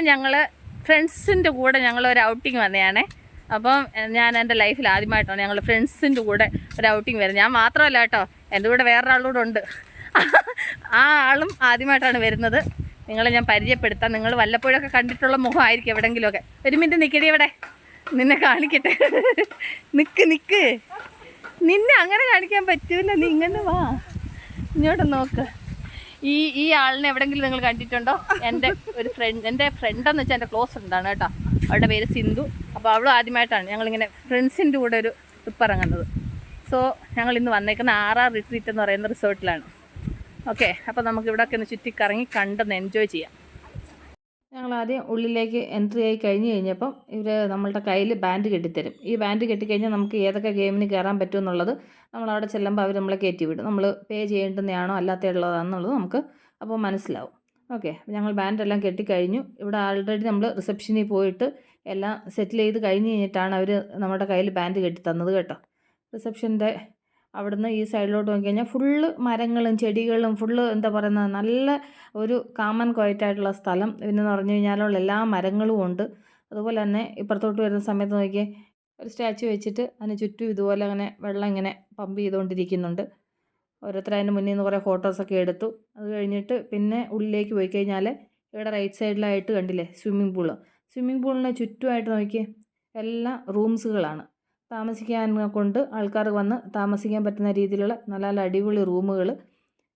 ഞങ്ങൾ ഫ്രണ്ട്സിന്റെ കൂടെ ഒരു ഔട്ടിങ് വന്നതാണേ അപ്പം ഞാൻ എന്റെ ലൈഫിൽ ആദ്യമായിട്ടാണ് ഞങ്ങൾ ഫ്രണ്ട്സിന്റെ കൂടെ ഒരു ഔട്ടിങ് വരുന്നത്. ഞാൻ മാത്രമല്ല കേട്ടോ എന്റെ കൂടെ വേറൊരാളൂടെ ഉണ്ട്. ആ ആളും ആദ്യമായിട്ടാണ് വരുന്നത്. നിങ്ങളെ ഞാൻ പരിചയപ്പെടുത്താം. നിങ്ങൾ വല്ലപ്പോഴൊക്കെ കണ്ടിട്ടുള്ള മുഖമായിരിക്കും എവിടെയെങ്കിലുമൊക്കെ ഒരു മിനിറ്റ് നിൽക്കടി ഇവിടെ നിന്നെ കാണിക്കട്ടെ. നിക്ക് നിക്ക്. നിന്നെ അങ്ങനെ കാണിക്കാൻ പറ്റൂല. നീ ഇങ്ങനെ വാ. ഇങ്ങോട്ട് നോക്ക്. ഈ ഈ ആളിനെ എവിടെങ്കിലും നിങ്ങൾ കണ്ടിട്ടുണ്ടോ? എന്റെ ഒരു ഫ്രണ്ട് എന്റെ ഫ്രണ്ട് എന്ന് വെച്ചാൽ എന്റെ ക്ലോസ് ഫ്രണ്ടാണ് കേട്ടോ. അവളുടെ പേര് സിന്ധു. അപ്പോൾ അവളും ആദ്യമായിട്ടാണ് ഞങ്ങളിങ്ങനെ ഫ്രണ്ട്സിന്റെ കൂടെ ഒരു ട്രിപ്പ് ഇറങ്ങുന്നത്. സോ ഞങ്ങൾ ഇന്ന് വന്നേക്കുന്ന ആറാർ റിട്രീറ്റ് എന്ന് പറയുന്ന റിസോർട്ടിലാണ് ഓക്കെ അപ്പോൾ നമുക്ക് ഇവിടെയൊക്കെ ഒന്ന് ചുറ്റിക്കറങ്ങി കണ്ടെന്ന് എൻജോയ് ചെയ്യാം. ഞങ്ങൾ ആദ്യം ഉള്ളിലേക്ക് എൻട്രി ആയി കഴിഞ്ഞ് കഴിഞ്ഞപ്പം ഇവർ നമ്മളുടെ കയ്യിൽ ബാൻഡ് കെട്ടിത്തരും. ഈ ബാൻഡ് കെട്ടിക്കഴിഞ്ഞാൽ നമുക്ക് ഏതൊക്കെ ഗെയിമിന് കയറാൻ പറ്റും നമ്മൾ അവിടെ ചെല്ലുമ്പോൾ അവർ നമ്മളെ കയറ്റി വിടും. നമ്മൾ പേ ചെയ്യേണ്ടുന്നതാണോ അല്ലാത്തയുള്ളതാണെന്നുള്ളത് നമുക്ക് അപ്പോൾ മനസ്സിലാവും. ഓക്കെ ഞങ്ങൾ ബാൻഡെല്ലാം കെട്ടിക്കഴിഞ്ഞു. ഇവിടെ ആൾറെഡി നമ്മൾ റിസപ്ഷനിൽ പോയിട്ട് എല്ലാം സെറ്റിൽ ചെയ്ത് കഴിഞ്ഞ് കഴിഞ്ഞിട്ടാണ് അവർ നമ്മുടെ കയ്യിൽ ബാൻഡ് കെട്ടി തന്നത് കേട്ടോ. റിസപ്ഷന്റെ അവിടുന്ന് ഈ സൈഡിലോട്ട് നോക്കിക്കഴിഞ്ഞാൽ ഫുള്ള് മരങ്ങളും ചെടികളും ഫുള്ള് എന്താ പറയുന്നത് നല്ല ഒരു കാമൻ ക്വയറ്റായിട്ടുള്ള സ്ഥലം. പിന്നെ പറഞ്ഞു കഴിഞ്ഞാലുള്ള എല്ലാ മരങ്ങളും ഉണ്ട്. അതുപോലെ തന്നെ ഇപ്പുറത്തോട്ട് വരുന്ന സമയത്ത് നോക്കിയേ ഒരു സ്റ്റാച്ചു വെച്ചിട്ട് അതിന് ചുറ്റും ഇതുപോലെ അങ്ങനെ വെള്ളം ഇങ്ങനെ പമ്പ് ചെയ്തുകൊണ്ടിരിക്കുന്നുണ്ട്. ഓരോരുത്തർ അതിന് മുന്നിൽ നിന്ന് കുറേ ഫോട്ടോസൊക്കെ എടുത്തു. അത് കഴിഞ്ഞിട്ട് പിന്നെ ഉള്ളിലേക്ക് പോയി കഴിഞ്ഞാൽ ഇവിടെ റൈറ്റ് സൈഡിലായിട്ട് കണ്ടില്ലേ സ്വിമ്മിംഗ് പൂൾ സ്വിമ്മിംഗ് പൂളിന് ചുറ്റുമായിട്ട് നോക്കിയേ എല്ലാം റൂംസുകളാണ്. താമസിക്കാൻ കൊണ്ട് ആൾക്കാർ വന്ന് താമസിക്കാൻ പറ്റുന്ന രീതിയിലുള്ള നല്ല നല്ല അടിപൊളി റൂമുകൾ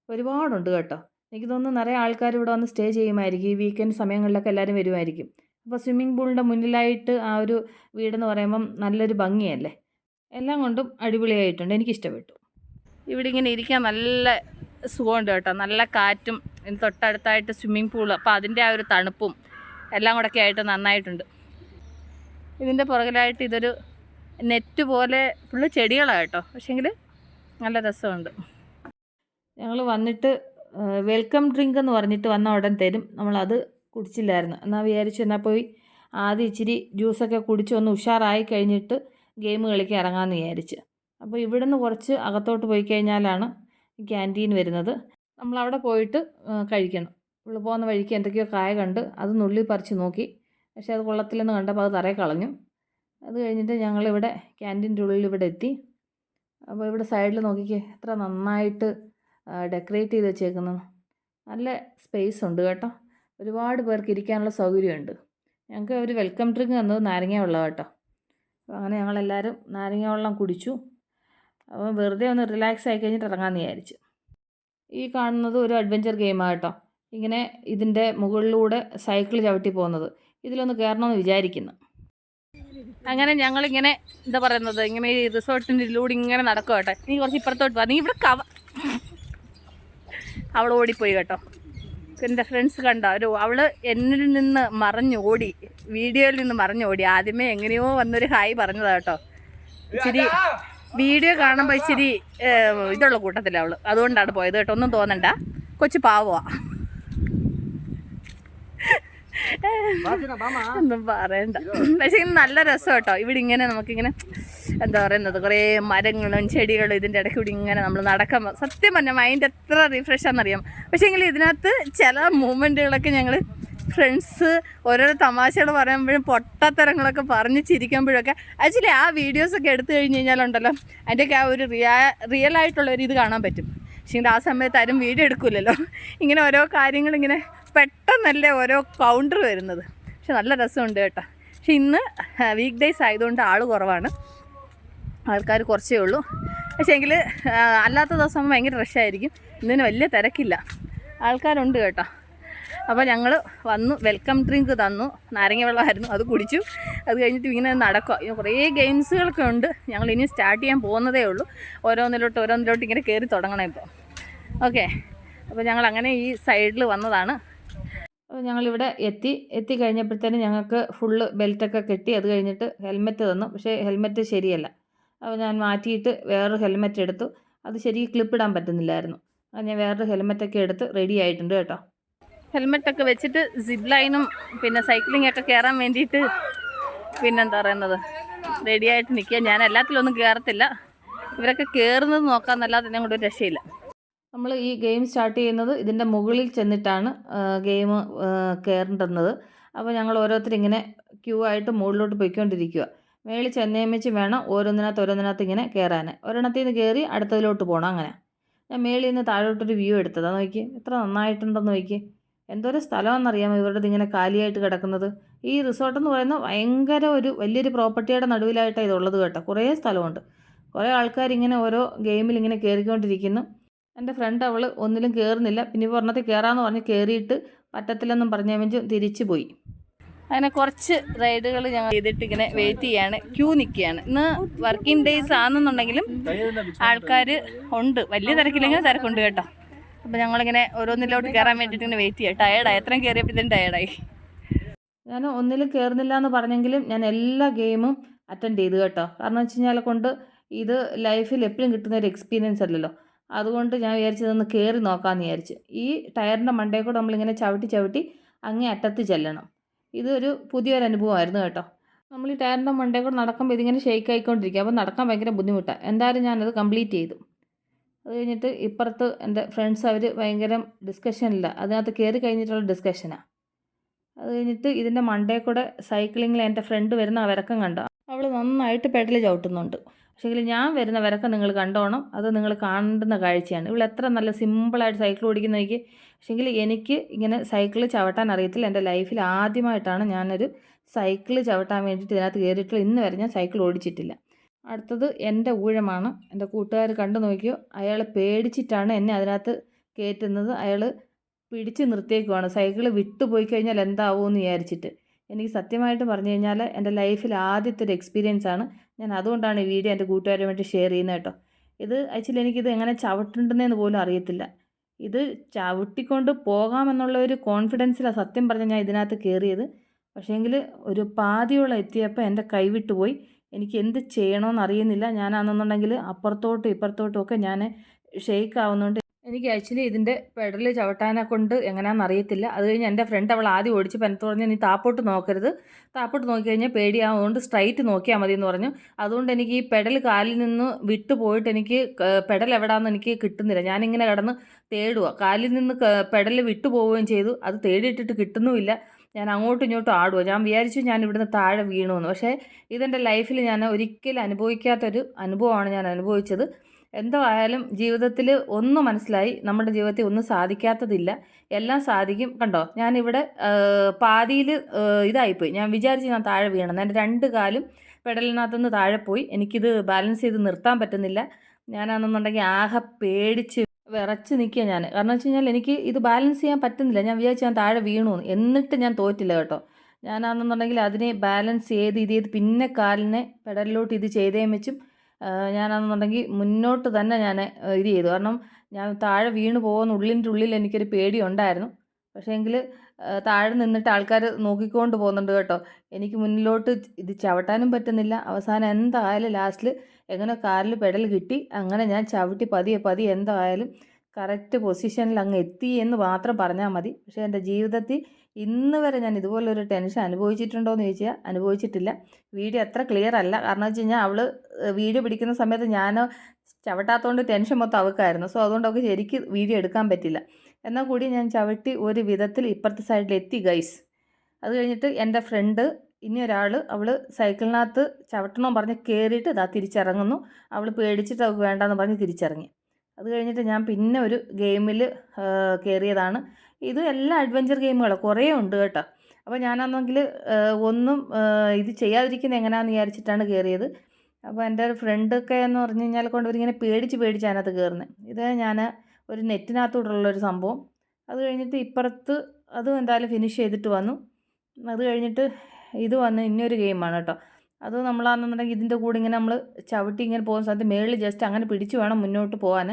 ഒരുപാടുണ്ട് കേട്ടോ. എനിക്ക് തോന്നുന്നു നിറയെ ആൾക്കാർ ഇവിടെ വന്ന് സ്റ്റേ ചെയ്യുമായിരിക്കും. ഈ വീക്കെൻഡ് സമയങ്ങളിലൊക്കെ എല്ലാവരും വരുമായിരിക്കും. അപ്പോൾ സ്വിമ്മിംഗ് പൂളിന്റെ മുന്നിലായിട്ട് ആ ഒരു വീടെന്ന് പറയുമ്പം നല്ലൊരു ഭംഗിയല്ലേ? എല്ലാം കൊണ്ടും അടിപൊളിയായിട്ടുണ്ട്. എനിക്കിഷ്ടപ്പെട്ടു. ഇവിടെ ഇങ്ങനെ ഇരിക്കാൻ നല്ല സുഖമുണ്ട് കേട്ടോ. നല്ല കാറ്റും തൊട്ടടുത്തായിട്ട് സ്വിമ്മിംഗ് പൂൾ അപ്പോൾ അതിന്റെ ആ ഒരു തണുപ്പും എല്ലാം കൂടെയൊക്കെ ആയിട്ട് നന്നായിട്ടുണ്ട്. ഇതിന്റെ പുറകിലായിട്ട് ഇതൊരു നെറ്റ് പോലെ ഫുള്ള് ചെടികളാണ് കേട്ടോ. പക്ഷേങ്കിൽ നല്ല രസമുണ്ട്. ഞങ്ങൾ വന്നിട്ട് വെൽക്കം ഡ്രിങ്ക് എന്ന് പറഞ്ഞിട്ട് വന്ന ഉടൻ തരും. നമ്മളത് കുടിച്ചില്ലായിരുന്നു. എന്നാൽ വിചാരിച്ചു എന്നാൽ പോയി. ആദ്യം ഇച്ചിരി ജ്യൂസൊക്കെ കുടിച്ച് ഒന്ന് ഉഷാറായി കഴിഞ്ഞിട്ട് ഗെയിം കളിക്കാൻ ഇറങ്ങാമെന്ന് വിചാരിച്ച്. അപ്പോൾ ഇവിടുന്ന് കുറച്ച് അകത്തോട്ട് പോയി കഴിഞ്ഞാലാണ് ക്യാന്റീൻ വരുന്നത്. നമ്മൾ അവിടെ പോയിട്ട് കഴിക്കണം. ഇവിടെ പോകുന്ന വഴിക്ക് എന്തൊക്കെയോ കായ കണ്ട് അത് നുള്ളി പറിച്ച് നോക്കി. പക്ഷേ അത് കൊള്ളത്തില്ലെന്ന് കണ്ടപ്പോൾ അത് തറയെ കളഞ്ഞു. അത് കഴിഞ്ഞിട്ട് ഞങ്ങളിവിടെ ക്യാന്റീന്റെ ഉള്ളിൽ ഇവിടെ എത്തി. അപ്പോൾ ഇവിടെ സൈഡിൽ നോക്കിക്കേ എത്ര നന്നായിട്ട് ഡെക്കറേറ്റ് ചെയ്ത് വെച്ചേക്കുന്നത് നല്ല സ്പേസ് ഉണ്ട് കേട്ടോ. ഒരുപാട് പേർക്ക് ഇരിക്കാനുള്ള സൗകര്യമുണ്ട്. ഞങ്ങൾക്ക് ഒരു വെൽക്കം ഡ്രിങ്ക് തന്നത് നാരങ്ങ വെള്ളം കേട്ടോ അങ്ങനെ ഞങ്ങളെല്ലാവരും നാരങ്ങ വെള്ളം കുടിച്ചു. അപ്പോൾ വെറുതെ ഒന്ന് റിലാക്സ് ആയി കഴിഞ്ഞിട്ട് ഇറങ്ങാമെന്ന് വിചാരിച്ചു. ഈ കാണുന്നത് ഒരു അഡ്വഞ്ചർ ഗെയിമാണ് കേട്ടോ. ഇങ്ങനെ ഇതിന്റെ മുകളിലൂടെ സൈക്കിൾ ചവിട്ടി പോകുന്നത്. ഇതിലൊന്ന് കയറണമെന്ന് വിചാരിക്കുന്നു. അങ്ങനെ ഞങ്ങളിങ്ങനെ എന്താ പറയുന്നത്? ഇങ്ങനെ ഈ റിസോർട്ടിന്റെ ഇതിലൂടെ ഇങ്ങനെ നടക്കും കേട്ടോ. നീ കുറച്ച് ഇപ്പുറത്തോട്ട് പോവാ നീ ഇവിടെ കവ അവൾ ഓടിപ്പോയി കേട്ടോ. എന്റെ ഫ്രണ്ട്സ് കണ്ടോ? ഒരു അവൾ എന്നിൽ നിന്ന് മറഞ്ഞോടി വീഡിയോയിൽ നിന്ന് മറഞ്ഞോടി ആദ്യമേ എങ്ങനെയോ വന്നൊരു ഹായ് പറഞ്ഞതാ കേട്ടോ. ഇച്ചിരി വീഡിയോ കാണുമ്പോൾ ഇച്ചിരി ഇതുള്ള കൂട്ടത്തിലാണ് അവൾ. അതുകൊണ്ടാണ് പോയത് കേട്ടോ. ഒന്നും തോന്നണ്ട. കൊച്ചു പാവുക ഒന്നും പറയണ്ട. പക്ഷെ നല്ല രസം കേട്ടോ. ഇവിടെ ഇങ്ങനെ നമുക്കിങ്ങനെ എന്താ പറയുന്നത് കുറേ മരങ്ങളും ചെടികളും ഇതിന്റെ ഇടയ്ക്ക് കൂടി ഇങ്ങനെ നമ്മൾ നടക്കുമ്പോൾ സത്യം പറഞ്ഞാൽ മൈൻഡ് എത്ര റിഫ്രഷ് ആണെന്നറിയാം. പക്ഷേ എങ്കിൽ ഇതിനകത്ത് ചില മൂമെന്റുകളൊക്കെ ഞങ്ങൾ ഫ്രണ്ട്സ് ഓരോരോ തമാശകൾ പറയുമ്പോഴും പൊട്ടത്തരങ്ങളൊക്കെ പറഞ്ഞ് ചിരിക്കുമ്പോഴൊക്കെ ആക്ച്വലി ആ വീഡിയോസൊക്കെ എടുത്തു കഴിഞ്ഞ് കഴിഞ്ഞാലുണ്ടല്ലോ അതിന്റെയൊക്കെ ആ ഒരു റിയാ റിയൽ ആയിട്ടുള്ള ഒരു ഇത് കാണാൻ പറ്റും. പക്ഷേ ആ സമയത്ത് ആരും വീഡിയോ എടുക്കില്ലല്ലോ ഇങ്ങനെ ഓരോ കാര്യങ്ങളിങ്ങനെ പെട്ടെന്നല്ലേ ഓരോ കൗണ്ടർ വരുന്നത്. പക്ഷെ നല്ല രസമുണ്ട് കേട്ടോ. പക്ഷെ ഇന്ന് വീക്ക് ഡേയ്സ് ആയതുകൊണ്ട് ആൾ കുറവാണ്. ആൾക്കാർ കുറച്ചേ ഉള്ളൂ. പക്ഷേ എങ്കിൽ അല്ലാത്ത ദിവസം ഭയങ്കര റഷായിരിക്കും ഇന്നിന് വലിയ തിരക്കില്ല. ആൾക്കാരുണ്ട് കേട്ടോ. അപ്പോൾ ഞങ്ങൾ വന്നു വെൽക്കം ഡ്രിങ്ക് തന്നു. നാരങ്ങ വെള്ളമായിരുന്നു അത് കുടിച്ചു. അത് കഴിഞ്ഞിട്ട് ഇങ്ങനെ നടക്കുക കുറേ ഗെയിംസുകളൊക്കെ ഉണ്ട്. ഞങ്ങൾ ഇനി സ്റ്റാർട്ട് ചെയ്യാൻ പോകുന്നതേ ഉള്ളൂ. ഓരോന്നിലോട്ട് ഓരോന്നിലോട്ട് ഇങ്ങനെ കയറി തുടങ്ങണം ഇപ്പോൾ ഓക്കെ അപ്പോൾ ഞങ്ങൾ അങ്ങനെ ഈ സൈഡിൽ വന്നതാണ്. ഞങ്ങളിവിടെ എത്തി. എത്തി കഴിഞ്ഞപ്പോഴത്തേനും ഞങ്ങൾക്ക് ഫുള്ള് ബെൽറ്റൊക്കെ കെട്ടി അത് കഴിഞ്ഞിട്ട് ഹെൽമെറ്റ് തന്നു. പക്ഷേ ഹെൽമെറ്റ് ശരിയല്ല. അപ്പോൾ ഞാൻ മാറ്റിയിട്ട് വേറൊരു ഹെൽമെറ്റ് എടുത്തു. അത് ശരിക്കും ക്ലിപ്പിടാൻ പറ്റുന്നില്ലായിരുന്നു. അത് ഞാൻ വേറൊരു ഹെൽമെറ്റൊക്കെ എടുത്ത് റെഡി ആയിട്ടുണ്ട് കേട്ടോ. ഹെൽമെറ്റൊക്കെ വെച്ചിട്ട് സിബ് ലൈനും പിന്നെ സൈക്ലിംഗ് ഒക്കെ കയറാൻ വേണ്ടിയിട്ട് പിന്നെന്താ പറയുന്നത്? റെഡി ആയിട്ട് നിൽക്കുക. ഞാൻ എല്ലാത്തിലൊന്നും കയറത്തില്ല ഇവരൊക്കെ കയറുന്നത് നോക്കാമെന്നല്ലാതെ എന്നെ കൊണ്ട് ഒരു രക്ഷയില്ല. നമ്മൾ ഈ ഗെയിം സ്റ്റാർട്ട് ചെയ്യുന്നത് ഇതിന്റെ മുകളിൽ ചെന്നിട്ടാണ് ഗെയിം കയറേണ്ടുന്നത് അപ്പോൾ ഞങ്ങൾ ഓരോരുത്തർ ഇങ്ങനെ ക്യൂ ആയിട്ട് മുകളിലോട്ട് പോയിക്കൊണ്ടിരിക്കുക. മേളിൽ ചെന്നേമിച്ച് വേണം ഓരോന്നിനകത്ത് ഓരോന്നിനകത്ത് ഇങ്ങനെ കയറാൻ ഒരെണ്ണത്തിൽ നിന്ന് കയറി അടുത്തതിലോട്ട് പോകണം അങ്ങനെ. ഞാൻ മേളിൽ നിന്ന് താഴോട്ടൊരു വ്യൂ എടുത്തതാണ് നോക്കി. എത്ര നന്നായിട്ടുണ്ടെന്ന് നോക്കി. എന്തോരം സ്ഥലമാണെന്നറിയാമോ ഇവരുടെ ഇങ്ങനെ കാലിയായിട്ട് കിടക്കുന്നത്? ഈ റിസോർട്ട് എന്ന് പറയുന്നത് ഭയങ്കര ഒരു വലിയൊരു പ്രോപ്പർട്ടിയുടെ നടുവിലായിട്ടാണ് ഇതുള്ളത് കേട്ടോ. കുറേ സ്ഥലമുണ്ട്. കുറേ ആൾക്കാർ ഇങ്ങനെ ഓരോ ഗെയിമിൽ ഇങ്ങനെ കയറിക്കൊണ്ടിരിക്കുന്നു എന്റെ ഫ്രണ്ട് അവൾ ഒന്നിലും കയറുന്നില്ല പിന്നെ ഇപ്പോൾ ഒരെണ്ണത്തിൽ കയറാമെന്ന് പറഞ്ഞ് കയറിയിട്ട് പറ്റത്തില്ലെന്നും പറഞ്ഞ വെച്ച് തിരിച്ചു പോയി അങ്ങനെ കുറച്ച് റൈഡുകൾ ഞങ്ങൾ ചെയ്തിട്ട് ഇങ്ങനെ വെയിറ്റ് ചെയ്യാണ്. ക്യൂ നിൽക്കുകയാണ്. ഇന്ന് വർക്കിംഗ് ഡേയ്സ് ആണെന്നുണ്ടെങ്കിലും ആൾക്കാർ ഉണ്ട്. വലിയ തിരക്കില്ലെങ്കിലും തിരക്കുണ്ട് കേട്ടോ. അപ്പോൾ ഞങ്ങളിങ്ങനെ ഓരോന്നിലോട്ട് കയറാൻ വേണ്ടിയിട്ട് ഇങ്ങനെ വെയിറ്റ് ചെയ്യാം. ടയർഡായി എത്രയും കയറിയപ്പോഴത്തേനും ടയർഡായി ഞാൻ ഒന്നിലും കയറുന്നില്ല എന്ന് പറഞ്ഞെങ്കിലും ഞാൻ എല്ലാ ഗെയിമും അറ്റൻഡ് ചെയ്തു കേട്ടോ. കാരണം വെച്ച് കഴിഞ്ഞാൽ കൊണ്ട് ഇത് ലൈഫിൽ എപ്പോഴും കിട്ടുന്ന ഒരു എക്സ്പീരിയൻസ് അല്ലല്ലോ. അതുകൊണ്ട് ഞാൻ വിചാരിച്ചതൊന്ന് കയറി നോക്കാമെന്ന് വിചാരിച്ച്. ഈ ടയറിന്റെ മണ്ടയിൽ കൂടെ നമ്മളിങ്ങനെ ചവിട്ടി ചവിട്ടി അങ്ങേ അറ്റത്ത് ചെല്ലണം. ഇതൊരു പുതിയൊരു അനുഭവമായിരുന്നു കേട്ടോ. നമ്മൾ ഈ ടയറിന്റെ മണ്ടേ കൂടെ നടക്കുമ്പോൾ ഇതിങ്ങനെ ഷേക്ക് ആയിക്കൊണ്ടിരിക്കുക അപ്പോൾ നടക്കാൻ ഭയങ്കര ബുദ്ധിമുട്ടാണ് എന്തായാലും ഞാനത് കംപ്ലീറ്റ് ചെയ്തു. അത് കഴിഞ്ഞിട്ട് ഇപ്പുറത്ത് എന്റെ ഫ്രണ്ട്സ് അവർ ഭയങ്കര ഡിസ്കഷനില്ല അതിനകത്ത് കയറി കഴിഞ്ഞിട്ടുള്ള ഡിസ്കഷനാണ് അത് കഴിഞ്ഞിട്ട് ഇതിന്റെ മണ്ടേ കൂടെ സൈക്ലിങ്ങിൽ എന്റെ ഫ്രണ്ട് വരുന്ന വിരക്കം കണ്ടോ? അവൾ നന്നായിട്ട് പെഡൽ ചവിട്ടുന്നുണ്ട്. പക്ഷേങ്കിൽ ഞാൻ വരുന്ന വരക്കം നിങ്ങൾ കണ്ടോണം. അത് നിങ്ങൾ കാണുന്ന കാഴ്ചയാണ്. ഇവൾ എത്ര നല്ല സിമ്പിളായിട്ട് സൈക്കിൾ ഓടിക്കുന്ന നോക്കി പക്ഷേങ്കിൽ എനിക്ക് ഇങ്ങനെ സൈക്കിൾ ചവിട്ടാൻ അറിയത്തില്ല. എന്റെ ലൈഫിൽ ആദ്യമായിട്ടാണ് ഞാനൊരു സൈക്കിൾ ചവിട്ടാൻ വേണ്ടിയിട്ട് ഇതിനകത്ത് കയറിയിട്ടുള്ള ഇന്ന് വരെ ഞാൻ സൈക്കിൾ ഓടിച്ചിട്ടില്ല. അടുത്തത് എന്റെ ഊഴമാണ്. എന്റെ കൂട്ടുകാർ കണ്ടു നോക്കിയോ? അയാൾ പേടിച്ചിട്ടാണ് എന്നെ അതിനകത്ത് കയറ്റുന്നത് അയാൾ പിടിച്ച് നിർത്തിയേക്കുവാണ്. സൈക്കിൾ വിട്ടുപോയി കഴിഞ്ഞാൽ എന്താവുമെന്ന് വിചാരിച്ചിട്ട്. എനിക്ക് സത്യമായിട്ട് പറഞ്ഞു കഴിഞ്ഞാൽ എന്റെ ലൈഫിൽ ആദ്യത്തെ ഒരു എക്സ്പീരിയൻസ് ആണ്. ഞാൻ അതുകൊണ്ടാണ് ഈ വീഡിയോ എന്റെ കൂട്ടുകാരുമായിട്ട് ഷെയർ ചെയ്യുന്നത് കേട്ടോ. ഇത് ആക്ച്വലി എനിക്കിത് എങ്ങനെ ചവിട്ടുണ്ടെന്ന് പോലും അറിയത്തില്ല. ഇത് ചവിട്ടിക്കൊണ്ട് പോകാമെന്നുള്ള ഒരു കോൺഫിഡൻസിലാണ് സത്യം പറഞ്ഞാൽ ഞാൻ ഇതിനകത്ത് കയറിയത് പക്ഷേങ്കിൽ ഒരു പാതിയോളം എത്തിയപ്പോൾ എന്റെ കൈവിട്ട് പോയി എനിക്ക് എന്ത് ചെയ്യണമെന്ന് അറിയുന്നില്ല. ഞാനാണെന്നുണ്ടെങ്കിൽ അപ്പുറത്തോട്ടും ഇപ്പുറത്തോട്ടും ഒക്കെ ഞാൻ ഷെയ്ക്ക് ആവുന്നുണ്ട് എനിക്ക് ആക്ച്വലി ഇതിന്റെ പെഡൽ ചവിട്ടാനെ കൊണ്ട് എങ്ങനെയാണെന്ന് അറിയത്തില്ല. അത് കഴിഞ്ഞ് എന്റെ ഫ്രണ്ട് അവൾ ആദ്യം ഓടിച്ച് പനത്ത് പറഞ്ഞ് നീ താപ്പോട്ട് നോക്കരുത്. താപ്പോട്ട് നോക്കി കഴിഞ്ഞാൽ പേടിയാവും അതുകൊണ്ട് സ്ട്രൈറ്റ് നോക്കിയാൽ മതി എന്ന് പറഞ്ഞു. അതുകൊണ്ട് എനിക്ക് ഈ പെഡൽ കാലിൽ നിന്ന് വിട്ടു പോയിട്ട് എനിക്ക് പെഡൽ എവിടാന്ന് എനിക്ക് കിട്ടുന്നില്ല. ഞാനിങ്ങനെ കിടന്ന് തേടുക കാലിൽ നിന്ന് പെഡൽ വിട്ടു പോവുകയും ചെയ്തു. അത് തേടിയിട്ടിട്ട് കിട്ടുന്നുമില്ല. ഞാൻ അങ്ങോട്ടും ഇങ്ങോട്ടും ആടുക ഞാൻ വിചാരിച്ചു ഞാൻ ഇവിടുന്ന് താഴെ വീണു എന്ന് പക്ഷേ ഇതെന്റെ ലൈഫിൽ ഞാൻ ഒരിക്കലും അനുഭവിക്കാത്തൊരു അനുഭവമാണ് ഞാൻ അനുഭവിച്ചത്. എന്തോ ആയാലും ജീവിതത്തിൽ ഒന്ന് മനസ്സിലായി നമ്മുടെ ജീവിതത്തിൽ ഒന്നും സാധിക്കാത്തതില്ല. എല്ലാം സാധിക്കും. കണ്ടോ? ഞാനിവിടെ പാതിയിൽ ഇതായിപ്പോയി. ഞാൻ വിചാരിച്ച് ഞാൻ താഴെ വീണെന്ന് എന്റെ രണ്ട് കാലും പെടലിനകത്തുനിന്ന് താഴെ പോയി. എനിക്കിത് ബാലൻസ് ചെയ്ത് നിർത്താൻ പറ്റുന്നില്ല. ഞാനാണെന്നുണ്ടെങ്കിൽ ആകെ പേടിച്ച് വിറച്ച് നിൽക്കുക ഞാൻ കാരണം വെച്ച് കഴിഞ്ഞാൽ എനിക്ക് ഇത് ബാലൻസ് ചെയ്യാൻ പറ്റുന്നില്ല. ഞാൻ വിചാരിച്ച് ഞാൻ താഴെ വീണു എന്നിട്ട് ഞാൻ തോറ്റില്ല കേട്ടോ. ഞാനാണെന്നുണ്ടെങ്കിൽ അതിനെ ബാലൻസ് ചെയ്ത് ഇത് ചെയ്ത് പിന്നെ കാലിനെ പെടലിലോട്ട് ഇത് ചെയ്തേ വെച്ചും ഞാനാണെന്നുണ്ടെങ്കിൽ മുന്നോട്ട് തന്നെ ഞാൻ ഇത് ചെയ്തു. കാരണം ഞാൻ താഴെ വീണ് പോകുന്ന ഉള്ളിന്റെ ഉള്ളിൽ എനിക്കൊരു പേടി ഉണ്ടായിരുന്നു പക്ഷേ എങ്കിൽ താഴെ നിന്നിട്ട് ആൾക്കാർ നോക്കിക്കൊണ്ട് പോകുന്നുണ്ട് കേട്ടോ. എനിക്ക് മുന്നിലോട്ട് ഇത് ചവിട്ടാനും പറ്റുന്നില്ല. അവസാനം എന്തായാലും ലാസ്റ്റിൽ എങ്ങനെ കാറിൽ പെടൽ കിട്ടി അങ്ങനെ ഞാൻ ചവിട്ടി പതിയെ പതിയെ എന്തായാലും കറക്റ്റ് പൊസിഷനിൽ അങ്ങ് എത്തി എന്ന് മാത്രം പറഞ്ഞാൽ മതി. പക്ഷേ എന്റെ ജീവിതത്തിൽ ഇന്ന് വരെ ഞാൻ ഇതുപോലൊരു ടെൻഷൻ അനുഭവിച്ചിട്ടുണ്ടോ എന്ന് ചോദിച്ചാൽ അനുഭവിച്ചിട്ടില്ല. വീഡിയോ അത്ര ക്ലിയർ അല്ല. കാരണം വെച്ച് കഴിഞ്ഞാൽ അവൾ വീഡിയോ പിടിക്കുന്ന സമയത്ത് ഞാൻ ചവിട്ടാത്തതുകൊണ്ട് ടെൻഷൻ മൊത്തം അവക്കായിരുന്നു സോ അതുകൊണ്ട് അവൾക്ക് ശരിക്കും വീഡിയോ എടുക്കാൻ പറ്റില്ല. എന്നാൽ കൂടി ഞാൻ ചവിട്ടി ഒരു വിധത്തിൽ ഇപ്പുറത്തെ സൈഡിൽ എത്തി ഗൈസ് അത് കഴിഞ്ഞിട്ട് എന്റെ ഫ്രണ്ട് ഇനി ഒരാൾ അവൾ സൈക്കിളിനകത്ത് ചവിട്ടണം പറഞ്ഞ് കയറിയിട്ട് ഇതാ തിരിച്ചിറങ്ങുന്നു. അവൾ പേടിച്ചിട്ട് അവൾക്ക് വേണ്ടെന്ന് പറഞ്ഞ് തിരിച്ചിറങ്ങി. അത് കഴിഞ്ഞിട്ട് ഞാൻ പിന്നെ ഒരു ഗെയിമിൽ കയറിയതാണ് ഇത് എല്ലാ അഡ്വഞ്ചർ ഗെയിമുകളും കുറേ ഉണ്ട് കേട്ടോ. അപ്പോൾ ഞാനാണെങ്കിൽ ഒന്നും ഇത് ചെയ്യാതിരിക്കുന്ന എങ്ങനെയാണെന്ന് വിചാരിച്ചിട്ടാണ് കയറിയത് അപ്പോൾ എന്റെ ഒരു ഫ്രണ്ടൊക്കെ എന്ന് പറഞ്ഞു കഴിഞ്ഞാൽ കൊണ്ട് ഇവരിങ്ങനെ പേടിച്ച് പേടിച്ച് അതിനകത്ത് കയറുന്നത് ഇത് ഞാൻ ഒരു നെറ്റിനകത്തൂടുള്ളൊരു സംഭവം. അത് കഴിഞ്ഞിട്ട് ഇപ്പുറത്ത് അതും എന്തായാലും ഫിനിഷ് ചെയ്തിട്ട് വന്നു. അത് കഴിഞ്ഞിട്ട് ഇത് വന്ന് ഇനിയൊരു ഗെയിമാണ് കേട്ടോ. അത് നമ്മളാണെന്നുണ്ടെങ്കിൽ ഇതിന്റെ കൂടെ ഇങ്ങനെ നമ്മൾ ചവിട്ടി ഇങ്ങനെ പോകുന്ന സമയത്ത് മേളിൽ ജസ്റ്റ് അങ്ങനെ പിടിച്ച് വേണം മുന്നോട്ട് പോകാൻ.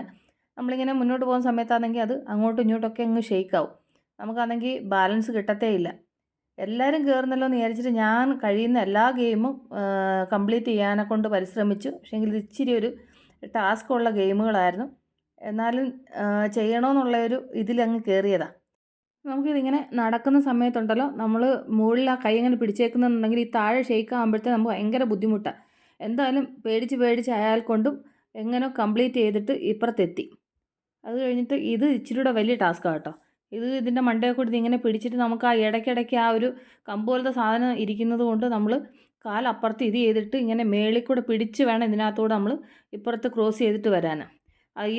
നമ്മളിങ്ങനെ മുന്നോട്ട് പോകുന്ന സമയത്താണെങ്കിൽ അത് അങ്ങോട്ടും ഇങ്ങോട്ടൊക്കെ അങ്ങ് ഷെയ്ക്കാവും. നമുക്കാണെങ്കിൽ ബാലൻസ് കിട്ടത്തേ ഇല്ല എല്ലാവരും കയറുന്നല്ലോ എന്ന് വിചാരിച്ചിട്ട് ഞാൻ കഴിയുന്ന എല്ലാ ഗെയിമും കംപ്ലീറ്റ് ചെയ്യാനെ കൊണ്ട് പരിശ്രമിച്ചു. പക്ഷേങ്കിൽ ഇത് ഇച്ചിരി ഒരു ടാസ്ക് ഉള്ള ഗെയിമുകളായിരുന്നു. എന്നാലും ചെയ്യണമെന്നുള്ള ഒരു ഇതിലങ്ങ് കയറിയതാണ് നമുക്കിതിങ്ങനെ നടക്കുന്ന സമയത്തുണ്ടല്ലോ നമ്മൾ മുകളിൽ ആ കൈ ഇങ്ങനെ പിടിച്ചേക്കുന്നുണ്ടെങ്കിൽ ഈ താഴെ ഷെയ്ക്ക് ആകുമ്പോഴത്തേ നമുക്ക് ഭയങ്കര ബുദ്ധിമുട്ടാണ് എന്തായാലും പേടിച്ച് പേടിച്ച് അയാൾ കൊണ്ടും എങ്ങനെ കംപ്ലീറ്റ് ചെയ്തിട്ട് ഇപ്പുറത്തെത്തി. അത് കഴിഞ്ഞിട്ട് ഇത് ഇച്ചിരി കൂടെ വലിയ ടാസ്ക്കാണ് കേട്ടോ. ഇത് ഇതിന്റെ മണ്ടയൊക്കെ കൊടുത്ത് ഇങ്ങനെ പിടിച്ചിട്ട് നമുക്ക് ആ ഇടയ്ക്കിടയ്ക്ക് ആ ഒരു കമ്പ് പോലത്തെ സാധനം ഇരിക്കുന്നത് കൊണ്ട് നമ്മൾ കാലപ്പുറത്ത് ഇത് ചെയ്തിട്ട് ഇങ്ങനെ മേളിൽ കൂടെ പിടിച്ച് വേണം ഇതിനകത്തൂടെ നമ്മൾ ഇപ്പുറത്ത് ക്രോസ് ചെയ്തിട്ട് വരാൻ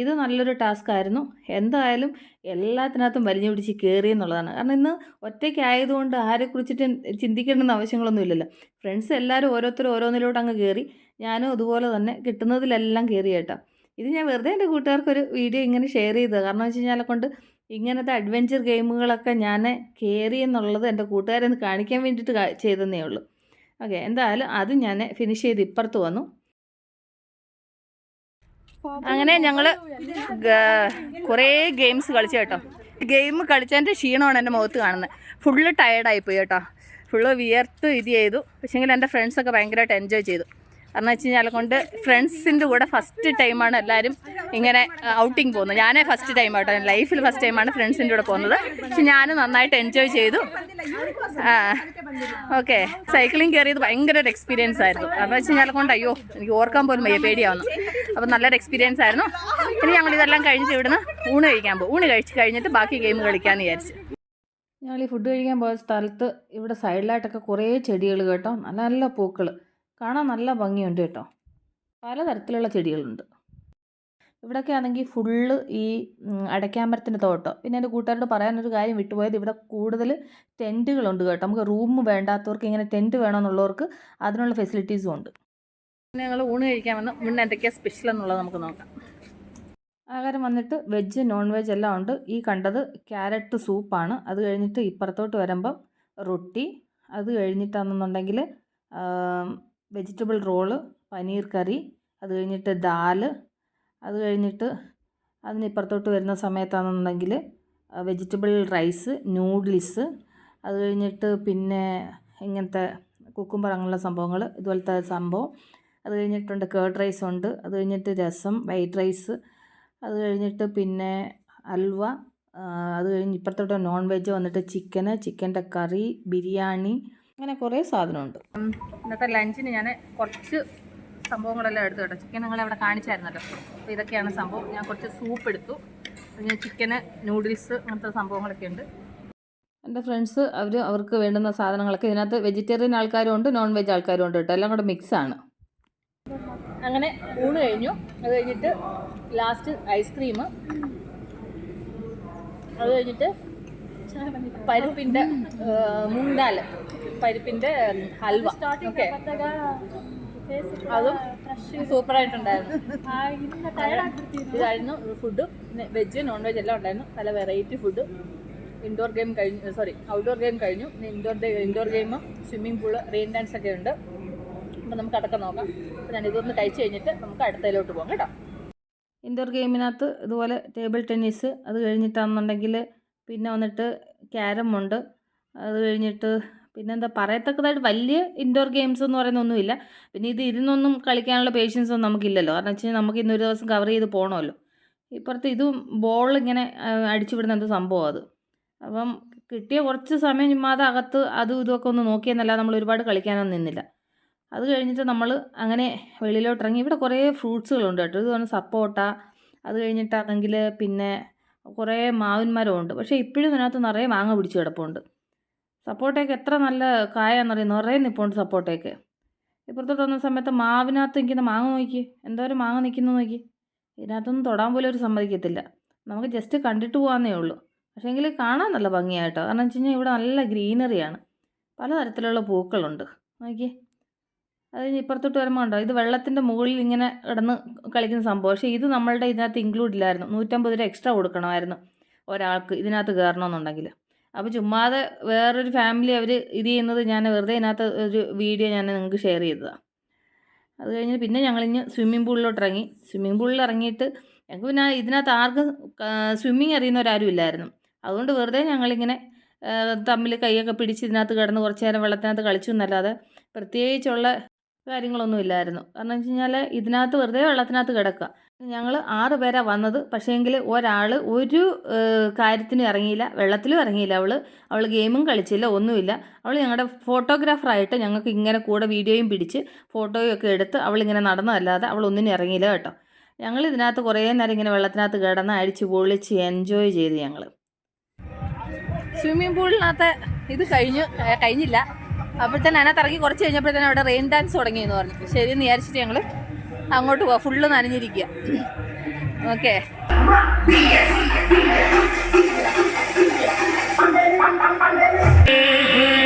ഇത് നല്ലൊരു ടാസ്ക് ആയിരുന്നു. എന്തായാലും എല്ലാത്തിനകത്തും വലിഞ്ഞു പിടിച്ച് കയറി എന്നുള്ളതാണ്. കാരണം ഇന്ന് ഒറ്റയ്ക്ക് ആയതുകൊണ്ട് ആരെക്കുറിച്ചിട്ട് ചിന്തിക്കേണ്ടെന്ന് ആവശ്യങ്ങളൊന്നും ഇല്ലല്ലോ. ഫ്രണ്ട്സ് എല്ലാവരും ഓരോരുത്തരും ഓരോന്നിലോട്ട് അങ്ങ് കയറി ഞാനും അതുപോലെ തന്നെ കിട്ടുന്നതിലെല്ലാം കയറി കേട്ടോ. ഇത് ഞാൻ വെറുതെ എന്റെ കൂട്ടുകാർക്കൊരു വീഡിയോ ഇങ്ങനെ ഷെയർ ചെയ്തത്. കാരണം വെച്ച് കഴിഞ്ഞാൽ കൊണ്ട് ഇങ്ങനത്തെ അഡ്വഞ്ചർ ഗെയിമുകളൊക്കെ ഞാൻ കയറി എന്നുള്ളത് എന്റെ കൂട്ടുകാരെ ഒന്ന് കാണിക്കാൻ വേണ്ടിയിട്ട് ചെയ്തതന്നേ ഉള്ളൂ. ഓക്കെ എന്തായാലും അത് ഞാൻ ഫിനിഷ് ചെയ്ത് ഇപ്പുറത്ത് വന്നു. അങ്ങനെ ഞങ്ങൾ കുറേ ഗെയിംസ് കളിച്ചു കേട്ടോ. ഗെയിം കളിച്ചതിന്റെ ക്ഷീണമാണ് എന്റെ മുഖത്ത് കാണുന്നത്. ഫുള്ള് ടയർഡായിപ്പോയി കേട്ടോ. ഫുള്ള് വിയർത്ത് ഇത് ചെയ്തു. പക്ഷേങ്കിൽ എന്റെ ഫ്രണ്ട്സൊക്കെ ഭയങ്കരമായിട്ട് എൻജോയ് ചെയ്തു. കാരണം വെച്ച് കഴിഞ്ഞാൽ കൊണ്ട് ഫ്രണ്ട്സിന്റെ കൂടെ ഫസ്റ്റ് ടൈമാണ് എല്ലാവരും ഇങ്ങനെ ഔട്ടിങ് പോകുന്നത്. ഞാനേ ഫസ്റ്റ് ടൈം ആട്ടോ. ലൈഫിൽ ഫസ്റ്റ് ടൈമാണ് ഫ്രണ്ട്സിന്റെ കൂടെ പോകുന്നത്. പക്ഷെ ഞാൻ നന്നായിട്ട് എൻജോയ് ചെയ്തു. ആ ഓക്കെ സൈക്ലിംഗ് കയറിയത് ഭയങ്കര ഒരു എക്സ്പീരിയൻസ് ആയിരുന്നു. കാരണം വെച്ച് കഴിഞ്ഞാൽ കൊണ്ട് അയ്യോ എനിക്ക് ഓർക്കാൻ പോലും വയ്യ പേടിയാവുന്നു. അപ്പോൾ നല്ലൊരു എക്സ്പീരിയൻസ് ആയിരുന്നു. ഇനി ഞങ്ങൾ ഇതെല്ലാം കഴിഞ്ഞിട്ട് ഇവിടുന്ന് ഊണ് കഴിക്കാൻ പോകും. ഊണ് കഴിച്ച് കഴിഞ്ഞിട്ട് ബാക്കി ഗെയിം കളിക്കാമെന്ന് വിചാരിച്ചു. ഞങ്ങൾ ഈ ഫുഡ് കഴിക്കാൻ പോയ സ്ഥലത്ത് ഇവിടെ സൈഡിലായിട്ടൊക്കെ കുറേ ചെടികൾ കേട്ടോ. നല്ല നല്ല പൂക്കൾ കാണാൻ നല്ല ഭംഗിയുണ്ട് കേട്ടോ. പലതരത്തിലുള്ള ചെടികളുണ്ട്. ഇവിടെയൊക്കെ ആണെങ്കിൽ ഫുള്ള് ഈ അടയ്ക്കാമ്പരത്തിന്റെ തോട്ടം. പിന്നെ എന്റെ കൂട്ടുകാരോട് പറയാനൊരു കാര്യം വിട്ടുപോയത് ഇവിടെ കൂടുതൽ ടെന്റുകളുണ്ട് കേട്ടോ. നമുക്ക് റൂം വേണ്ടാത്തവർക്ക് ഇങ്ങനെ ടെന്റ് വേണമെന്നുള്ളവർക്ക് അതിനുള്ള ഫെസിലിറ്റീസും ഉണ്ട്. ഞങ്ങൾ ഊണ് കഴിക്കാൻ വന്ന് മുന്നേ എന്തൊക്കെയാണ് സ്പെഷ്യൽ എന്നുള്ളത് നമുക്ക് നോക്കാം. ആഹാരം വന്നിട്ട് വെജ് നോൺ വെജ് എല്ലാം ഉണ്ട്. ഈ കണ്ടത് ക്യാരറ്റ് സൂപ്പാണ്. അത് കഴിഞ്ഞിട്ട് ഇപ്പുറത്തോട്ട് വരുമ്പം റൊട്ടി. അത് കഴിഞ്ഞിട്ടാണെന്നുണ്ടെങ്കിൽ വെജിറ്റബിൾ റോൾ പനീർ കറി അത് കഴിഞ്ഞിട്ട് ദാൽ അത് കഴിഞ്ഞിട്ട് അതിനിപ്പുറത്തോട്ട് വരുന്ന സമയത്താണെന്നുണ്ടെങ്കിൽ വെജിറ്റബിൾ റൈസ് നൂഡിൽസ് അത് കഴിഞ്ഞിട്ട് പിന്നെ ഇങ്ങനത്തെ കുക്കുംബർ അങ്ങനെയുള്ള സംഭവങ്ങൾ ഇതുപോലത്തെ സംഭവം. അത് കഴിഞ്ഞിട്ടുണ്ട് കേർഡ് റൈസ് ഉണ്ട് അത് കഴിഞ്ഞിട്ട് രസം വൈറ്റ് റൈസ് അത് കഴിഞ്ഞിട്ട് പിന്നെ അൽവ അത് കഴിഞ്ഞ് ഇപ്പുറത്തോട്ട് നോൺ വെജ് വന്നിട്ട് ചിക്കന് ചിക്കന്റെ കറി ബിരിയാണി അങ്ങനെ കുറേ സാധനമുണ്ട്. ഇന്നത്തെ ലഞ്ചിന് ഞാൻ കുറച്ച് സംഭവങ്ങളെല്ലാം എടുത്തു കേട്ടോ. ചിക്കൻ നിങ്ങൾ അവിടെ കാണിച്ചായിരുന്നല്ലോ. അപ്പോൾ ഇതൊക്കെയാണ് സംഭവം. ഞാൻ കുറച്ച് സൂപ്പ് എടുത്തു. പിന്നെ ചിക്കന് നൂഡിൽസ് അങ്ങനത്തെ സംഭവങ്ങളൊക്കെ ഉണ്ട്. എന്റെ ഫ്രണ്ട്സ് അവർ അവർക്ക് വേണ്ടുന്ന സാധനങ്ങളൊക്കെ ഇതിനകത്ത് വെജിറ്റേറിയൻ ആൾക്കാരും ഉണ്ട് നോൺ വെജ് ആൾക്കാരും ഉണ്ട് കേട്ടോ. എല്ലാം കൂടെ മിക്സാണ് അങ്ങനെ ഊണ് കഴിഞ്ഞു. അത് കഴിഞ്ഞിട്ട് ലാസ്റ്റ് ഐസ്ക്രീം അത് കഴിഞ്ഞിട്ട് പരിപ്പിന്റെ മൂണ്ടാൽ പരിപ്പിന്റെ ഹൽവ. ഓക്കെ അതും സൂപ്പറായിട്ടുണ്ടായിരുന്നു. ഇതായിരുന്നു ഫുഡ്. വെജ് നോൺ വെജ് എല്ലാം ഉണ്ടായിരുന്നു. പല വെറൈറ്റി ഫുഡ് ഇൻഡോർ ഗെയിം കഴിഞ്ഞു സോറി ഔട്ട്ഡോർ ഗെയിം കഴിഞ്ഞു. Indoor indoor game swimming pool rain dance ഒക്കെ ഉണ്ട്. അപ്പോൾ നമുക്ക് അടക്കം നോക്കാം. അപ്പം ഞാൻ ഇതൊന്ന് കഴിച്ച് കഴിഞ്ഞിട്ട് നമുക്ക് അടുത്തതിലോട്ട് പോകാം കേട്ടോ. ഇൻഡോർ ഗെയിമിനകത്ത് ഇതുപോലെ ടേബിൾ ടെന്നീസ് അത് കഴിഞ്ഞിട്ടാണെന്നുണ്ടെങ്കിൽ പിന്നെ വന്നിട്ട് ക്യാരം ഉണ്ട് അത് കഴിഞ്ഞിട്ട് പിന്നെന്താ പറയത്തക്കതായിട്ട് വലിയ ഇൻഡോർ ഗെയിംസ് എന്ന് പറയുന്ന ഒന്നുമില്ല പിന്നെ ഇത് ഇരുന്നൊന്നും കളിക്കാനുള്ള പേഷ്യൻസ് ഒന്നും നമുക്കില്ലല്ലോ. കാരണം വെച്ച് കഴിഞ്ഞാൽ നമുക്ക് ഇന്നൊരു ദിവസം കവർ ചെയ്ത് പോകണമല്ലോ ഇപ്പുറത്ത് ഇത് ബോൾ ഇങ്ങനെ അടിച്ചുവിടുന്ന അടിച്ചു എന്തോ സംഭവം അത്. അപ്പം കിട്ടിയ കുറച്ച് സമയം ചുമ്മാതെ അകത്ത് അതും ഇതുമൊക്കെ ഒന്ന് നോക്കിയെന്നല്ല നമ്മൾ ഒരുപാട് കളിക്കാനൊന്നും നിന്നില്ല. അത് കഴിഞ്ഞിട്ട് നമ്മൾ അങ്ങനെ വെളിയിലോട്ട് ഇറങ്ങി ഇവിടെ കുറേ ഫ്രൂട്ട്സുകളുണ്ട് കേട്ടോ. ഇത് സപ്പോട്ട അത് കഴിഞ്ഞിട്ടാണെങ്കിൽ പിന്നെ കുറേ മാവിന്മാരും ഉണ്ട് പക്ഷേ ഇപ്പോഴും ഇതിനകത്ത് നിറയെ മാങ്ങ പിടിച്ച് കിടപ്പുണ്ട്. സപ്പോട്ടയൊക്കെ എത്ര നല്ല കായെന്നറിയാം നിറയെ നിൽപ്പുണ്ട് സപ്പോട്ടയൊക്കെ ഇപ്പുറത്തോട്ട് വന്ന സമയത്ത് മാവിനകത്ത് നിൽക്കുന്ന മാങ്ങ നോക്കി. എന്തോരം മാങ്ങ നിൽക്കുന്നു നോക്കി. ഇതിനകത്തൊന്നും തൊടാൻ പോലും ഒരു സമ്മതിക്കത്തില്ല. നമുക്ക് ജസ്റ്റ് കണ്ടിട്ട് പോകാമെന്നേ ഉള്ളൂ. പക്ഷേങ്കിൽ കാണാൻ നല്ല ഭംഗിയായിട്ടോ? കാരണം വെച്ച് കഴിഞ്ഞാൽ ഇവിടെ നല്ല ഗ്രീനറിയാണ്. പലതരത്തിലുള്ള പൂക്കളുണ്ട്. നോക്കി അത് കഴിഞ്ഞ് ഇപ്പുറത്തോട്ട് വരുമ്പോൾ ഉണ്ടോ ഇത് വെള്ളത്തിന്റെ മുകളിൽ ഇങ്ങനെ കിടന്ന് കളിക്കുന്ന സംഭവം. പക്ഷേ ഇത് നമ്മളുടെ ഇതിനകത്ത് ഇൻക്ലൂഡ് ഇല്ലായിരുന്നു. നൂറ്റമ്പത് രൂപ എക്സ്ട്രാ കൊടുക്കണമായിരുന്നു ഒരാൾക്ക് ഇതിനകത്ത് കയറണമെന്നുണ്ടെങ്കിൽ അപ്പോൾ ചുമ്മാതെ വേറൊരു ഫാമിലി അവർ ഇത് ചെയ്യുന്നത് ഞാൻ വെറുതെ ഇതിനകത്ത് ഒരു വീഡിയോ ഞാൻ നിങ്ങൾക്ക് ഷെയർ ചെയ്തതാണ് അത് കഴിഞ്ഞ് പിന്നെ ഞങ്ങളിഞ്ഞ് സ്വിമ്മിംഗ് പൂളിലോട്ട് ഇറങ്ങി സ്വിമ്മിംഗ് പൂളിൽ ഇറങ്ങിയിട്ട് ഞങ്ങൾക്ക് പിന്നെ ഇതിനകത്ത് ആർക്കും സ്വിമ്മിങ് അറിയുന്നവരാരും ഇല്ലായിരുന്നു. അതുകൊണ്ട് വെറുതെ ഞങ്ങളിങ്ങനെ തമ്മിൽ കൈയൊക്കെ പിടിച്ച് ഇതിനകത്ത് കിടന്ന് കുറച്ച് നേരം വെള്ളത്തിനകത്ത് കളിച്ചു എന്നല്ലാതെ പ്രത്യേകിച്ചുള്ള കാര്യങ്ങളൊന്നും ഇല്ലായിരുന്നു. കാരണം വെച്ച് കഴിഞ്ഞാൽ ഇതിനകത്ത് വെറുതെ വെള്ളത്തിനകത്ത് കിടക്കുക. ഞങ്ങൾ ആറ് പേരാണ് വന്നത്. പക്ഷേങ്കിൽ ഒരാൾ ഒരു കാര്യത്തിനും ഇറങ്ങിയില്ല. വെള്ളത്തിലും ഇറങ്ങിയില്ല അവൾ അവൾ ഗെയിമും കളിച്ചില്ല ഒന്നുമില്ല. അവൾ ഞങ്ങളുടെ ഫോട്ടോഗ്രാഫറായിട്ട് ഞങ്ങൾക്ക് ഇങ്ങനെ കൂടെ വീഡിയോയും പിടിച്ച് ഫോട്ടോയും ഒക്കെ എടുത്ത് അവളിങ്ങനെ നടന്നതല്ലാതെ അവൾ ഒന്നിനും ഇറങ്ങിയില്ല കേട്ടോ. ഞങ്ങൾ ഇതിനകത്ത് കുറേ നേരം ഇങ്ങനെ വെള്ളത്തിനകത്ത് കിടന്ന് അടിച്ച് പൊളിച്ച് എൻജോയ് ചെയ്ത് ഞങ്ങൾ സ്വിമ്മിംഗ് പൂളിനകത്ത് ഇത് കഴിഞ്ഞു കഴിഞ്ഞില്ല. അപ്പോഴത്തേന് അതിനകത്ത് ഇറങ്ങി കുറച്ച് കഴിഞ്ഞപ്പോഴത്തേനും അവിടെ റെയിൻ ഡാൻസ് തുടങ്ങിയെന്ന് പറഞ്ഞു. ശരി എന്ന് വിചാരിച്ചിട്ട് ഞങ്ങൾ അങ്ങോട്ട് പോവാം ഫുള്ള് നനഞ്ഞിരിക്കുക ഓക്കെ സുന്ദരകാളി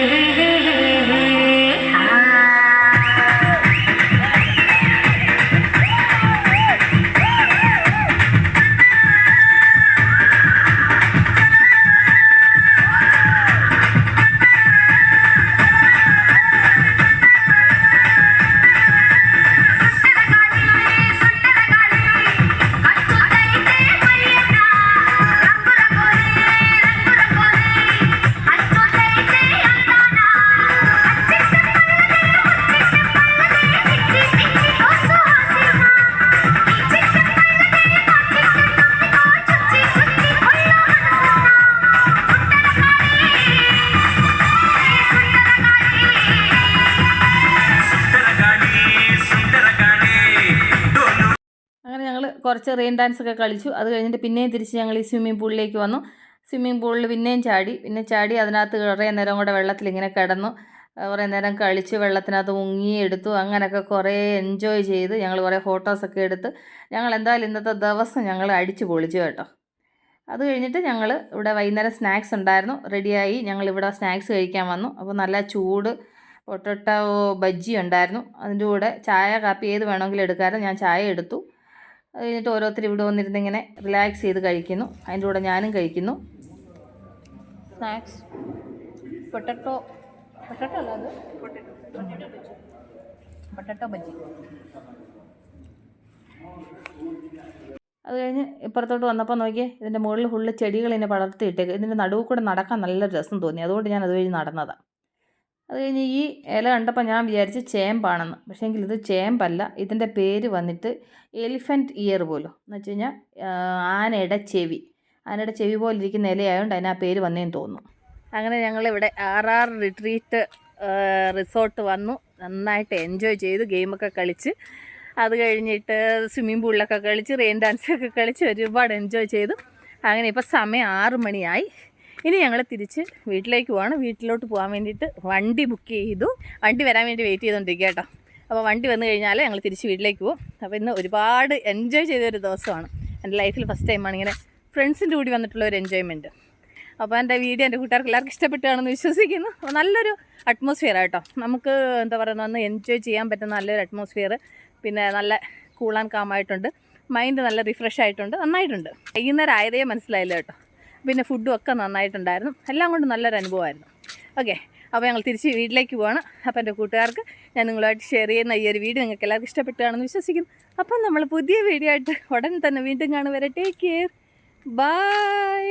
കുറച്ച് റെയിൻ ഡാൻസ് ഒക്കെ കളിച്ചു. അത് കഴിഞ്ഞിട്ട് പിന്നെയും തിരിച്ച് ഞങ്ങൾ ഈ സ്വിമ്മിംഗ് പൂളിലേക്ക് വന്നു. സ്വിമ്മിംഗ് പൂളിൽ പിന്നെയും ചാടി. പിന്നെ ചാടി അതിനകത്ത് കുറേ നേരം കൂടെ വെള്ളത്തിൽ ഇങ്ങനെ കിടന്നു. കുറേ നേരം കളിച്ച് വെള്ളത്തിനകത്ത് മുങ്ങിയെടുത്തു അങ്ങനെയൊക്കെ കുറേ എൻജോയ് ചെയ്ത് ഞങ്ങൾ കുറേ ഫോട്ടോസൊക്കെ എടുത്ത് ഞങ്ങൾ എന്തായാലും ഇന്നത്തെ ദിവസം ഞങ്ങൾ അടിച്ചു പൊളിച്ചു കേട്ടോ. അത് കഴിഞ്ഞിട്ട് ഞങ്ങൾ ഇവിടെ വൈകുന്നേരം സ്നാക്സ് ഉണ്ടായിരുന്നു. റെഡിയായി ഞങ്ങൾ ഇവിടെ സ്നാക്സ് കഴിക്കാൻ വന്നു. അപ്പോൾ നല്ല ചൂട് പൊട്ടോട്ട ബജ്ജി ഉണ്ടായിരുന്നു. അതിന്റെ കൂടെ ചായ കാപ്പി ഏത് വേണമെങ്കിലും എടുക്കാമായിരുന്നു. ഞാൻ ചായ എടുത്തു. അത് കഴിഞ്ഞിട്ട് ഓരോരുത്തർ ഇവിടെ വന്നിരുന്ന് ഇങ്ങനെ റിലാക്സ് ചെയ്ത് കഴിക്കുന്നു. അതിന്റെ കൂടെ ഞാനും കഴിക്കുന്നു. സ്നാക്സ് പൊട്ടറ്റോ പൊട്ടറ്റോ അല്ല അത്? പൊട്ടറ്റോ ബജ്ജി അത് കഴിഞ്ഞ് ഇപ്പുറത്തോട്ട് വന്നപ്പോൾ നോക്കിയേ ഇതിന്റെ മുകളിൽ ഫുള്ള് ചെടികൾ ഇങ്ങനെ പടർത്തിയിട്ടേക്ക് ഇതിന്റെ നടുവ് കൂടെ നടക്കാൻ നല്ല രസം തോന്നി. അതുകൊണ്ട് ഞാൻ അതുവഴി നടന്നതാണ് അത് കഴിഞ്ഞ് ഈ ഇല കണ്ടപ്പോൾ ഞാൻ വിചാരിച്ച് ചേമ്പാണെന്ന്. പക്ഷേങ്കിൽ ഇത് ചേമ്പല്ല ഇതിന്റെ പേര് വന്നിട്ട് എലിഫന്റ് ഇയർ പോലും. എന്ന് വെച്ച് കഴിഞ്ഞാൽ ആനയുടെ ചെവി. ആനയുടെ ചെവി പോലെ ഇരിക്കുന്ന ഇലയായതുകൊണ്ട് അതിന് ആ പേര് വന്നേന്ന് തോന്നുന്നു. അങ്ങനെ ഞങ്ങളിവിടെ ആർ ആർ റിട്രീറ്റ് റിസോർട്ട് വന്നു. നന്നായിട്ട് എൻജോയ് ചെയ്ത് ഗെയിമൊക്കെ കളിച്ച്. അത് കഴിഞ്ഞിട്ട് സ്വിമ്മിംഗ് പൂളിലൊക്കെ കളിച്ച് റെയിൻ ഡാൻസൊക്കെ കളിച്ച് ഒരുപാട് എൻജോയ് ചെയ്തു. അങ്ങനെ ഇപ്പോൾ സമയം ആറ് മണിയായി. ഇനി ഞങ്ങൾ തിരിച്ച് വീട്ടിലേക്ക് പോവാണ്. വീട്ടിലോട്ട് പോകാൻ വേണ്ടിയിട്ട് വണ്ടി ബുക്ക് ചെയ്തു. വണ്ടി വരാൻ വേണ്ടി വെയിറ്റ് ചെയ്തുകൊണ്ടിരിക്കുക കേട്ടോ. അപ്പോൾ വണ്ടി വന്നു കഴിഞ്ഞാൽ ഞങ്ങൾ തിരിച്ച് വീട്ടിലേക്ക് പോകും അപ്പോൾ ഇന്ന് ഒരുപാട് എൻജോയ് ചെയ്തൊരു ദിവസമാണ്. എന്റെ ലൈഫിൽ ഫസ്റ്റ് ടൈമാണ് ഇങ്ങനെ ഫ്രണ്ട്സിന്റെ കൂടി വന്നിട്ടുള്ള ഒരു എൻജോയ്മെന്റ് അപ്പോൾ എന്റെ വീഡിയോ എന്റെ കൂട്ടുകാർക്ക് എല്ലാവർക്കും ഇഷ്ടപ്പെട്ടാണെന്ന് വിശ്വസിക്കുന്നു. നല്ലൊരു അറ്റ്മോസ്ഫിയർ ആട്ടോ നമുക്ക് എന്താ പറയുക ഒന്ന് എൻജോയ് ചെയ്യാൻ പറ്റുന്ന നല്ലൊരു അറ്റ്മോസ്ഫിയർ പിന്നെ നല്ല കൂളാൻ കാമായിട്ടുണ്ട് മൈൻഡ് നല്ല റിഫ്രഷ് ആയിട്ടുണ്ട്. നന്നായിട്ടുണ്ട്. വൈകുന്നേരം ആയതേ മനസ്സിലായില്ല കേട്ടോ. പിന്നെ ഫുഡും ഒക്കെ നന്നായിട്ടുണ്ടായിരുന്നു. എല്ലാം കൊണ്ടും നല്ലൊരു അനുഭവമായിരുന്നു. ഓക്കെ അപ്പോൾ ഞങ്ങൾ തിരിച്ച് വീട്ടിലേക്ക് പോവാണ്. അപ്പോൾ എന്റെ കൂട്ടുകാർക്ക് ഞാൻ നിങ്ങളുമായിട്ട് ഷെയർ ചെയ്യുന്ന ഈ ഒരു വീഡിയോ നിങ്ങൾക്ക് എല്ലാവർക്കും ഇഷ്ടപ്പെട്ടുകയാണെന്ന് വിശ്വസിക്കുന്നു. അപ്പം നമ്മൾ പുതിയ വീഡിയോ ആയിട്ട് ഉടൻ തന്നെ വീണ്ടും കാണുവരെ ടേക്ക് കെയർ ബൈ